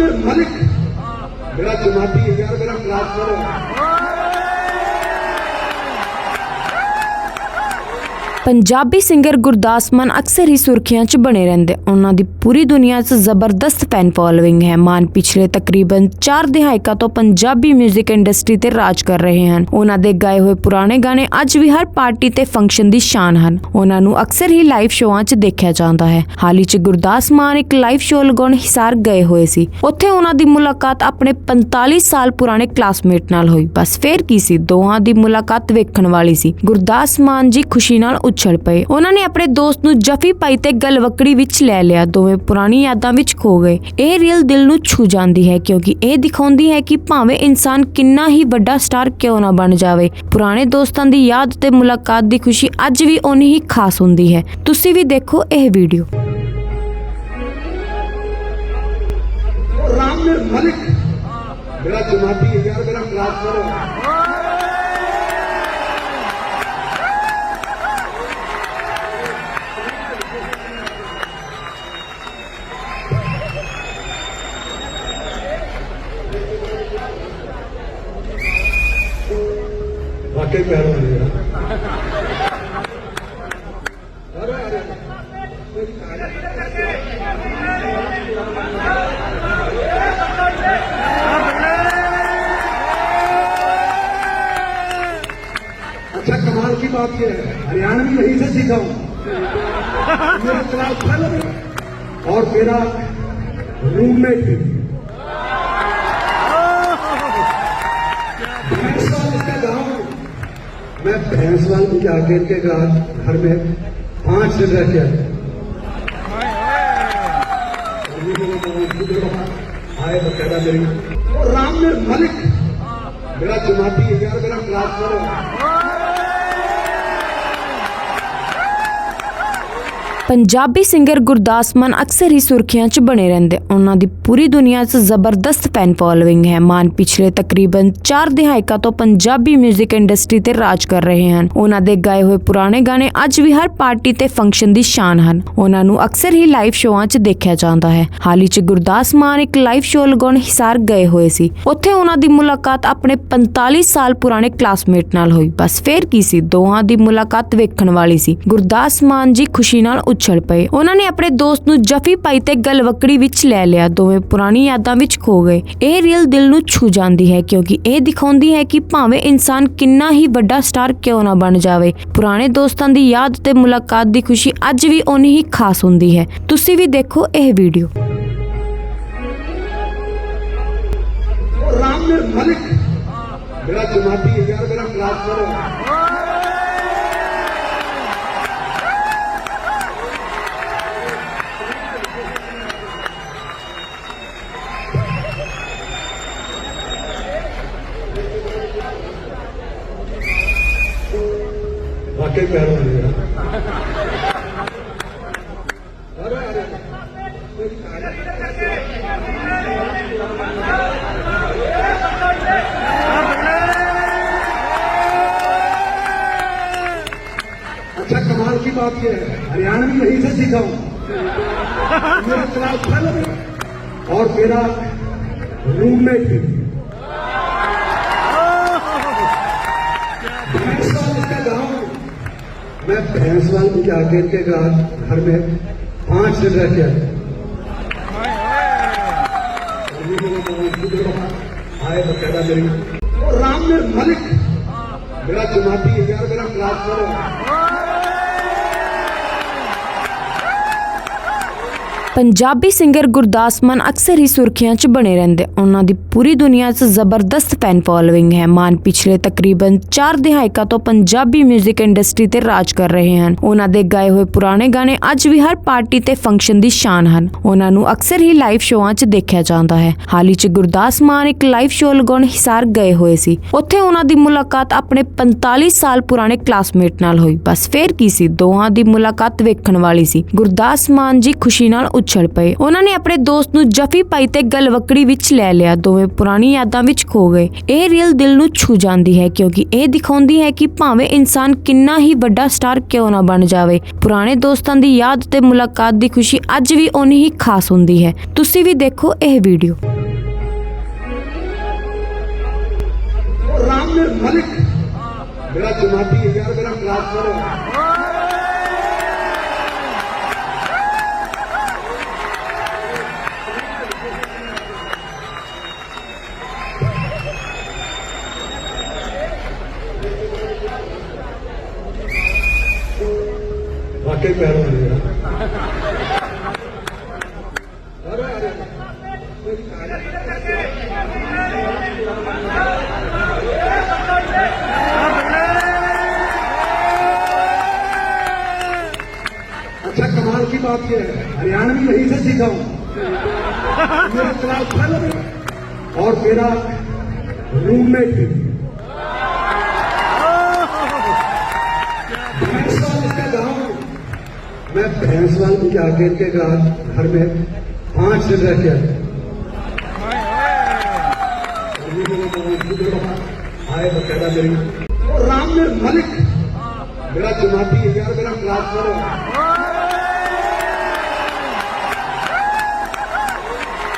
रामवीर मलिक मेरा जमाती है यार मेरा ट्रांसफर है ਪੰਜਾਬੀ ਸਿੰਗਰ ਗੁਰਦਾਸ ਮਾਨ ਅਕਸਰ ਹੀ ਸੁਰਖੀਆਂ 'ਚ ਬਣੇ ਰਹਿੰਦੇ। ਉਹਨਾਂ ਦੀ ਪੂਰੀ ਦੁਨੀਆ 'ਚ ਜ਼ਬਰਦਸਤ ਫੈਨ ਫੋਲੋਇੰਗ ਹੈ। ਮਾਨ ਪਿਛਲੇ ਤਕਰੀਬਨ 4 ਦਹਾਕਿਆਂ ਤੋਂ ਪੰਜਾਬੀ 뮤직 ਇੰਡਸਟਰੀ ਤੇ ਰਾਜ ਕਰ ਰਹੇ ਹਨ। ਉਹਨਾਂ ਦੇ ਗਾਏ ਹੋਏ ਪੁਰਾਣੇ ਗਾਣੇ ਅੱਜ ਵੀ ਹਰ ਪਾਰਟੀ ਤੇ ਫੰਕਸ਼ਨ ਦੀ ਸ਼ਾਨ ਹਨ। ਉਹਨਾਂ ਨੂੰ ਅਕਸਰ ਹੀ ਲਾਈਵ ਸ਼ੋਆਂ 'ਚ ਦੇਖਿਆ ਜਾਂਦਾ ਹੈ। ਹਾਲ ਹੀ 'ਚ ਗੁਰਦਾਸ ਮਾਨ ਇੱਕ ਲਾਈਵ ਸ਼ੋਅ ਲਗਾਉਣ ਹਿਸਾਰ ਗਏ ਹੋਏ ਸੀ। ਉੱਥੇ ਉਹਨਾਂ ਦੀ ਮੁਲਾਕਾਤ ਆਪਣੇ 45 ਸਾਲ ਪੁਰਾਣੇ ਕਲਾਸਮੇਟ ਨਾਲ ਹੋਈ। ਬਸ ਫੇਰ ਕੀ ਸੀ? ਦੋਹਾਂ ਦੀ ਮੁਲਾਕਾਤ ਵੇਖਣ ਵਾਲੀ ਸੀ। ਗੁਰਦਾਸ ਮਾਨ ਜੀ ਖੁਸ਼ੀ ਨਾਲ ਉਛਲ ਪਏ ਉਹਨਾਂ ਨੇ ਆਪਣੇ ਦੋਸਤ ਨੂੰ ਜਫੀ ਪਾਈ ਤੇ ਗਲਵਕੜੀ ਵਿੱਚ ਲੈ ਲਿਆ ਦੋਵੇਂ ਪੁਰਾਣੀ ਯਾਦਾਂ ਵਿੱਚ ਖੋ ਗਏ ਇਹ ਰੀਲ ਦਿਲ ਨੂੰ ਛੂ ਜਾਂਦੀ ਹੈ ਕਿਉਂਕਿ ਇਹ ਦਿਖਾਉਂਦੀ ਹੈ ਕਿ ਭਾਵੇਂ ਇਨਸਾਨ ਕਿੰਨਾ ਹੀ ਵੱਡਾ ਸਟਾਰ ਕਿਉਂ ਨਾ ਬਣ ਜਾਵੇ ਪੁਰਾਣੇ ਦੋਸਤਾਂ ਦੀ ਯਾਦ ਤੇ ਮੁਲਾਕਾਤ ਦੀ ਖੁਸ਼ੀ ਅੱਜ ਵੀ ਓਨੀ ਹੀ ਖਾਸ ਹੁੰਦੀ ਹੈ ਤੁਸੀਂ ਵੀ ਦੇਖੋ ਇਹ ਵੀਡੀਓ रामवीर मलिक मेरा जमाती है यार मेरा ट्रांसफर है واقعی پیروں اچھا کمال کی بات یہ ہے، ہریانہ بھی یہیں سے سیکھا ہوں۔ میرا کلاس تھا اور میرا روم میٹ मैं भैंसवाल के आगे के गांव घर में पांच दिन रह के आया आए बकायदा मेरी और रामवीर मलिक मेरा जमाती है यार मेरा ट्रांसफर है ਪੰਜਾਬੀ ਸਿੰਗਰ ਗੁਰਦਾਸ ਮਾਨ ਅਕਸਰ ਹੀ ਸੁਰਖੀਆਂ 'ਚ ਬਣੇ ਰਹਿੰਦੇ। ਉਹਨਾਂ ਦੀ ਪੂਰੀ ਦੁਨੀਆ 'ਚ ਜ਼ਬਰਦਸਤ ਫੈਨ ਫੋਲੋਇੰਗ ਹੈ। ਮਾਨ ਪਿਛਲੇ ਤਕਰੀਬਨ 4 ਦਹਾਕਿਆਂ ਤੋਂ ਪੰਜਾਬੀ 뮤직 ਇੰਡਸਟਰੀ ਤੇ ਰਾਜ ਕਰ ਰਹੇ ਹਨ। ਉਹਨਾਂ ਦੇ ਗਾਏ ਹੋਏ ਪੁਰਾਣੇ ਗਾਣੇ ਅੱਜ ਵੀ ਹਰ ਪਾਰਟੀ ਤੇ ਫੰਕਸ਼ਨ ਦੀ ਸ਼ਾਨ ਹਨ। ਉਹਨਾਂ ਨੂੰ ਅਕਸਰ ਹੀ ਲਾਈਵ ਸ਼ੋਆਂ 'ਚ ਦੇਖਿਆ ਜਾਂਦਾ ਹੈ। ਹਾਲ ਹੀ 'ਚ ਗੁਰਦਾਸ ਮਾਨ ਇੱਕ ਲਾਈਵ ਸ਼ੋਅ ਲਗਾਉਣ ਹਿਸਾਰ ਗਏ ਹੋਏ ਸੀ। ਉੱਥੇ ਉਹਨਾਂ ਦੀ ਮੁਲਾਕਾਤ ਆਪਣੇ 45 ਸਾਲ ਪੁਰਾਣੇ ਕਲਾਸਮੇਟ ਨਾਲ ਹੋਈ। ਬਸ ਫੇਰ ਕੀ ਸੀ? ਦੋਹਾਂ ਦੀ ਮੁਲਾਕਾਤ ਵੇਖਣ ਵਾਲੀ ਸੀ। ਗੁਰਦਾਸ ਮਾਨ ਜੀ ਖੁਸ਼ੀ ਨਾਲ ਉਛਲ ਪਏ ਉਹਨਾਂ ਨੇ ਆਪਣੇ ਦੋਸਤ ਨੂੰ ਜਫੀ ਪਾਈ ਤੇ ਗਲਵਕੜੀ ਵਿੱਚ ਲੈ ਲਿਆ ਦੋਵੇਂ ਪੁਰਾਣੀ ਯਾਦਾਂ ਵਿੱਚ ਖੋ ਗਏ ਇਹ ਰੀਲ ਦਿਲ ਨੂੰ ਛੂ ਜਾਂਦੀ ਹੈ ਕਿਉਂਕਿ ਇਹ ਦਿਖਾਉਂਦੀ ਹੈ ਕਿ ਭਾਵੇਂ ਇਨਸਾਨ ਕਿੰਨਾ ਹੀ ਵੱਡਾ ਸਟਾਰ ਕਿਉਂ ਨਾ ਬਣ ਜਾਵੇ ਪੁਰਾਣੇ ਦੋਸਤਾਂ ਦੀ ਯਾਦ ਤੇ ਮੁਲਾਕਾਤ ਦੀ ਖੁਸ਼ੀ ਅੱਜ ਵੀ ਓਨੀ ਹੀ ਖਾਸ ਹੁੰਦੀ ਹੈ ਤੁਸੀਂ ਵੀ ਦੇਖੋ ਇਹ ਵੀਡੀਓ और रामवीर मलिक मेरा जमाती है यार मेरा ट्रांसफर है بات یہ ہے بھی یہی سے سیکھا ہوں میرا کلاس تھا اور میرا روم میٹ بھی میں بھینسوال کی جاگیر کے گھر گھر میں پانچ دن رہ کے آئے باقاعدہ میری۔ اور رام میں ملک۔ میرا جماعتی ہے یار میرا class fellow Punjabi singer Gurdas Maan ਅਕਸਰ ਹੀ ਸੁਰਖੀਆਂ 'ਚ ਬਣੇ ਰਹਿੰਦੇ। ਉਹਨਾਂ ਦੀ ਪੂਰੀ ਦੁਨੀਆ 'ਚ ਜ਼ਬਰਦਸਤ ਫੈਨ ਫੋਲੋਇੰਗ ਹੈ। ਮਾਨ ਪਿਛਲੇ ਤਕਰੀਬਨ 4 ਦਹਾਕਿਆਂ ਤੋਂ ਪੰਜਾਬੀ 뮤직 ਇੰਡਸਟਰੀ ਤੇ ਰਾਜ ਕਰ ਰਹੇ ਹਨ। ਉਹਨਾਂ ਦੇ ਗਾਏ ਹੋਏ ਪੁਰਾਣੇ ਗਾਣੇ ਅੱਜ ਵੀ ਹਰ ਪਾਰਟੀ ਤੇ ਫੰਕਸ਼ਨ ਦੀ ਸ਼ਾਨ ਹਨ। ਉਹਨਾਂ ਨੂੰ ਅਕਸਰ ਹੀ ਲਾਈਵ ਸ਼ੋਆਂ 'ਚ ਦੇਖਿਆ ਜਾਂਦਾ ਹੈ। ਹਾਲ ਹੀ 'ਚ ਗੁਰਦਾਸ ਮਾਨ ਇੱਕ ਲਾਈਵ ਸ਼ੋਅ ਲਗਾਉਣ ਹਿਸਾਰ ਗਏ ਹੋਏ ਸੀ। ਉੱਥੇ ਉਹਨਾਂ ਦੀ ਮੁਲਾਕਾਤ ਆਪਣੇ 45 ਸਾਲ ਪੁਰਾਣੇ ਕਲਾਸਮੇਟ ਨਾਲ ਹੋਈ। ਬਸ ਫੇਰ ਕੀ ਸੀ? ਦੋਹਾਂ ਦੀ ਮੁਲਾਕਾਤ ਵੇਖਣ ਵਾਲੀ ਸੀ। ਗੁਰਦਾਸ ਮਾਨ ਜੀ ਖੁਸ਼ੀ ਨਾਲ ਉੱਛਲ ਪਏ। ਉਹਨਾਂ ਨੇ ਆਪਣੇ ਦੋਸਤ ਨੂੰ ਜਫੀ ਪਾਈ ਤੇ ਗਲਵਕੜੀ ਵਿੱਚ ਲੈ ਲਿਆ। ਦੋਵੇਂ ਪੁਰਾਣੀ ਯਾਦਾਂ ਵਿੱਚ ਖੋ ਗਏ। ਇਹ ਰੀਲ ਦਿਲ ਨੂੰ ਛੂ ਜਾਂਦੀ ਹੈ ਕਿਉਂਕਿ ਇਹ ਦਿਖਾਉਂਦੀ ਹੈ ਕਿ ਭਾਵੇਂ ਇਨਸਾਨ ਕਿੰਨਾ ਹੀ ਵੱਡਾ ਸਟਾਰ ਕਿਉਂ ਨਾ ਬਣ ਜਾਵੇ, ਪੁਰਾਣੇ ਦੋਸਤਾਂ ਦੀ ਯਾਦ ਤੇ ਮੁਲਾਕਾਤ ਦੀ ਖੁਸ਼ੀ ਅੱਜ ਵੀ ਓਨੀ ਹੀ ਖਾਸ ਹੁੰਦੀ ਹੈ। ਤੁਸੀਂ ਵੀ ਦੇਖੋ ਇਹ ਵੀਡੀਓ राम मेरे मालिक मेरा जमाती है यार मेरा क्लास کے پیروں میں اچھا کمال کی بات ہے، ہریانہ بھی یہیں سے سیکھا ہوں۔ میرا کلاس اور میرا روم میٹ मैं भैंसवाल के आगे के घर में पांच दिन रह के आए बकायदा मेरी और राम मेरे मलिक मेरा जमाती है यार मेरा क्लास करो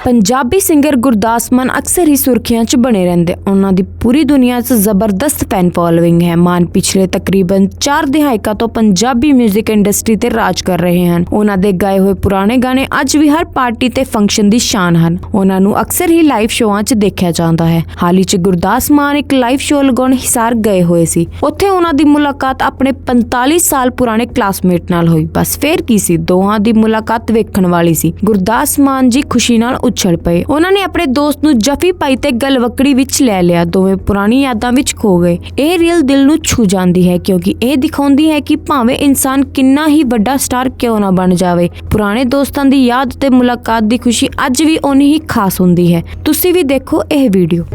ਪੰਜਾਬੀ ਸਿੰਗਰ ਗੁਰਦਾਸ ਮਾਨ ਅਕਸਰ ਹੀ ਸੁਰਖੀਆਂ 'ਚ ਬਣੇ ਰਹਿੰਦੇ। ਉਹਨਾਂ ਦੀ ਪੂਰੀ ਦੁਨੀਆ 'ਚ ਜ਼ਬਰਦਸਤ ਫੈਨ ਫੋਲੋਇੰਗ ਹੈ। ਮਾਨ ਪਿਛਲੇ ਤਕਰੀਬਨ 4 ਦਹਾਈਆਂ ਤੋਂ ਪੰਜਾਬੀ 뮤직 ਇੰਡਸਟਰੀ ਤੇ ਰਾਜ ਕਰ ਰਹੇ ਹਨ। ਉਹਨਾਂ ਦੇ ਗਾਏ ਹੋਏ ਪੁਰਾਣੇ ਗਾਣੇ ਅੱਜ ਵੀ ਹਰ ਪਾਰਟੀ ਤੇ ਫੰਕਸ਼ਨ ਦੀ ਸ਼ਾਨ ਹਨ। ਉਹਨਾਂ ਨੂੰ ਅਕਸਰ ਹੀ ਲਾਈਵ ਸ਼ੋਆਂ 'ਚ ਦੇਖਿਆ ਜਾਂਦਾ ਹੈ। ਹਾਲ ਹੀ 'ਚ ਗੁਰਦਾਸ ਮਾਨ ਇੱਕ ਲਾਈਵ ਸ਼ੋਅ ਲਗਾਉਣ ਹਿਸਾਰ ਗਏ ਹੋਏ ਸੀ। ਉੱਥੇ ਉਹਨਾਂ ਦੀ ਮੁਲਾਕਾਤ ਆਪਣੇ 45 ਸਾਲ ਪੁਰਾਣੇ ਕਲਾਸਮੇਟ ਨਾਲ ਹੋਈ। ਬਸ ਫੇਰ ਕੀ ਸੀ? ਦੋਹਾਂ ਦੀ ਮੁਲਾਕਾਤ ਵੇਖਣ ਵਾਲੀ ਸੀ। ਗੁਰਦਾਸ ਮਾਨ ਜੀ ਖੁਸ਼ੀ ਨਾਲ ਉੱਛਲ ਪਏ। ਉਹਨਾਂ ਨੇ ਆਪਣੇ ਦੋਸਤ ਨੂੰ ਜਫੀ ਪਾਈ ਤੇ ਗਲਵਕੜੀ ਵਿੱਚ ਲੈ ਲਿਆ। ਦੋਵੇਂ ਪੁਰਾਣੀ ਯਾਦਾਂ ਵਿੱਚ ਖੋ ਗਏ। ਇਹ ਰੀਲ ਦਿਲ ਨੂੰ ਛੂ ਜਾਂਦੀ ਹੈ ਕਿਉਂਕਿ ਇਹ ਦਿਖਾਉਂਦੀ ਹੈ ਕਿ ਭਾਵੇਂ ਇਨਸਾਨ ਕਿੰਨਾ ਹੀ ਵੱਡਾ ਸਟਾਰ ਕਿਉਂ ਨਾ ਬਣ ਜਾਵੇ, ਪੁਰਾਣੇ ਦੋਸਤਾਂ ਦੀ ਯਾਦ ਤੇ ਮੁਲਾਕਾਤ ਦੀ ਖੁਸ਼ੀ ਅੱਜ ਵੀ ਓਨੀ ਹੀ ਖਾਸ ਹੁੰਦੀ ਹੈ। ਤੁਸੀਂ ਵੀ ਦੇਖੋ ਇਹ ਵੀਡੀਓ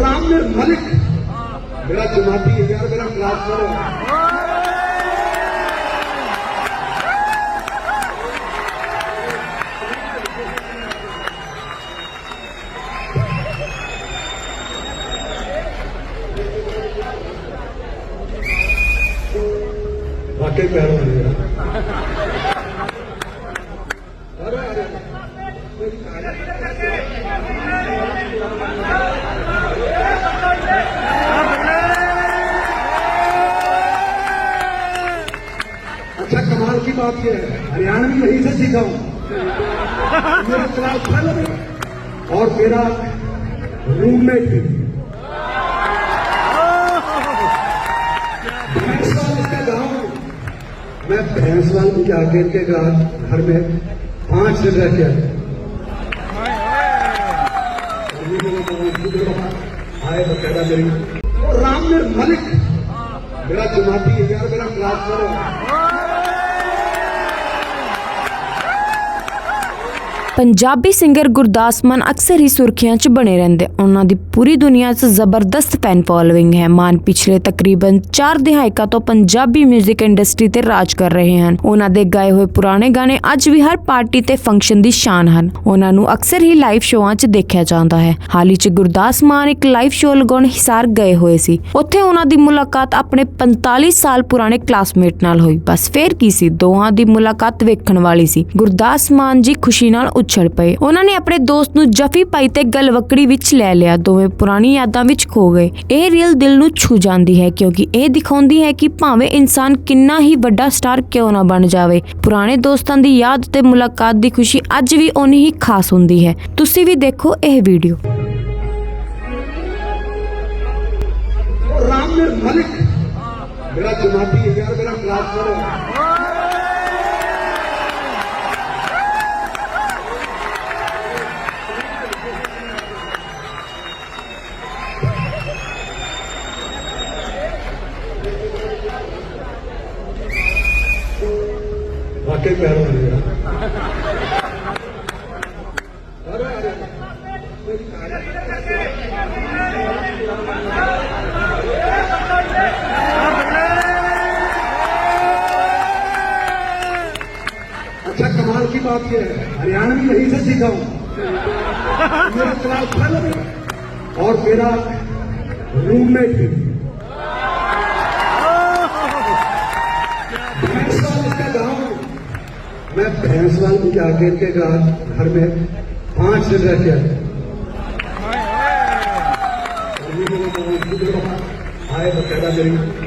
राम में मलिक मेरा जमाती है यार मेरा چٹے پیر ہو اچھا کمال کی بات یہ ہے ہریانہ بھی یہیں سے سیکھا ہوں میرا کلاس پھیل اور میرا روم میٹ मैं भैंसवाल की आखिर के घर में पांच दिन रह गया आए बकायदा मेरी और राम मेरे मालिक मेरा जमाती है यार मेरा क्लास करो ਪੰਜਾਬੀ ਸਿੰਗਰ ਗੁਰਦਾਸ ਮਾਨ ਅਕਸਰ ਹੀ ਸੁਰਖੀਆਂ 'ਚ ਬਣੇ ਰਹਿੰਦੇ। ਉਹਨਾਂ ਦੀ ਪੂਰੀ ਦੁਨੀਆ 'ਚ ਜ਼ਬਰਦਸਤ ਫੈਨ ਫੋਲੋਇੰਗ ਹੈ। ਮਾਨ ਪਿਛਲੇ ਤਕਰੀਬਨ 4 ਦਹਾਇਕਾਂ ਤੋਂ ਪੰਜਾਬੀ 뮤직 ਇੰਡਸਟਰੀ ਤੇ ਰਾਜ ਕਰ ਰਹੇ ਹਨ। ਉਹਨਾਂ ਦੇ ਗਾਏ ਹੋਏ ਪੁਰਾਣੇ ਗਾਣੇ ਅੱਜ ਵੀ ਹਰ ਪਾਰਟੀ ਤੇ ਫੰਕਸ਼ਨ ਦੀ ਸ਼ਾਨ ਹਨ। ਉਹਨਾਂ ਨੂੰ ਅਕਸਰ ਹੀ ਲਾਈਵ ਸ਼ੋਆਂ 'ਚ ਦੇਖਿਆ ਜਾਂਦਾ ਹੈ। ਹਾਲ ਹੀ 'ਚ ਗੁਰਦਾਸ ਮਾਨ ਇੱਕ ਲਾਈਵ ਸ਼ੋਅ ਲਗਾਉਣ ਹਿਸਾਰ ਗਏ ਹੋਏ ਸੀ। ਉੱਥੇ ਉਹਨਾਂ ਦੀ ਮੁਲਾਕਾਤ ਆਪਣੇ 45 ਸਾਲ ਪੁਰਾਣੇ ਕਲਾਸਮੇਟ ਨਾਲ ਹੋਈ। ਬਸ ਫੇਰ ਕੀ ਸੀ? ਦੋਹਾਂ ਦੀ ਮੁਲਾਕਾਤ ਵੇਖਣ ਵਾਲੀ ਸੀ। ਗੁਰਦਾਸ ਮਾਨ ਜੀ ਖੁਸ਼ੀ ਨਾਲ ਉਛਲ ਪਏ ਉਹਨਾਂ ਨੇ ਆਪਣੇ ਦੋਸਤ ਨੂੰ ਜਫੀ ਪਾਈ ਤੇ ਗਲਵਕੜੀ ਵਿੱਚ ਲੈ ਲਿਆ ਦੋਵੇਂ ਪੁਰਾਣੀ ਯਾਦਾਂ ਵਿੱਚ ਖੋ ਗਏ ਇਹ ਰੀਲ ਦਿਲ ਨੂੰ ਛੂ ਜਾਂਦੀ ਹੈ ਕਿਉਂਕਿ ਇਹ ਦਿਖਾਉਂਦੀ ਹੈ ਕਿ ਭਾਵੇਂ ਇਨਸਾਨ ਕਿੰਨਾ ਹੀ ਵੱਡਾ ਸਟਾਰ ਕਿਉਂ ਨਾ ਬਣ ਜਾਵੇ ਪੁਰਾਣੇ ਦੋਸਤਾਂ ਦੀ ਯਾਦ ਤੇ ਮੁਲਾਕਾਤ ਦੀ ਖੁਸ਼ੀ ਅੱਜ ਵੀ ਓਨੀ ਹੀ ਖਾਸ ਹੁੰਦੀ ਹੈ ਤੁਸੀਂ ਵੀ ਦੇਖੋ ਇਹ ਵੀਡੀਓ और रामवीर मलिक मेरा जमाती है यार मेरा क्लास है اچھا کمال کی بات یہ ہے، ہریانہ بھی یہیں سے سیکھا ہوں۔ میرا کلاس پھیلا اور میرا روم میٹ بھی۔ بھینسوال کا گاؤں۔ میں بھینسوال میں جا کر کے گھر میں पांच रखकर आए बकायदा मेरी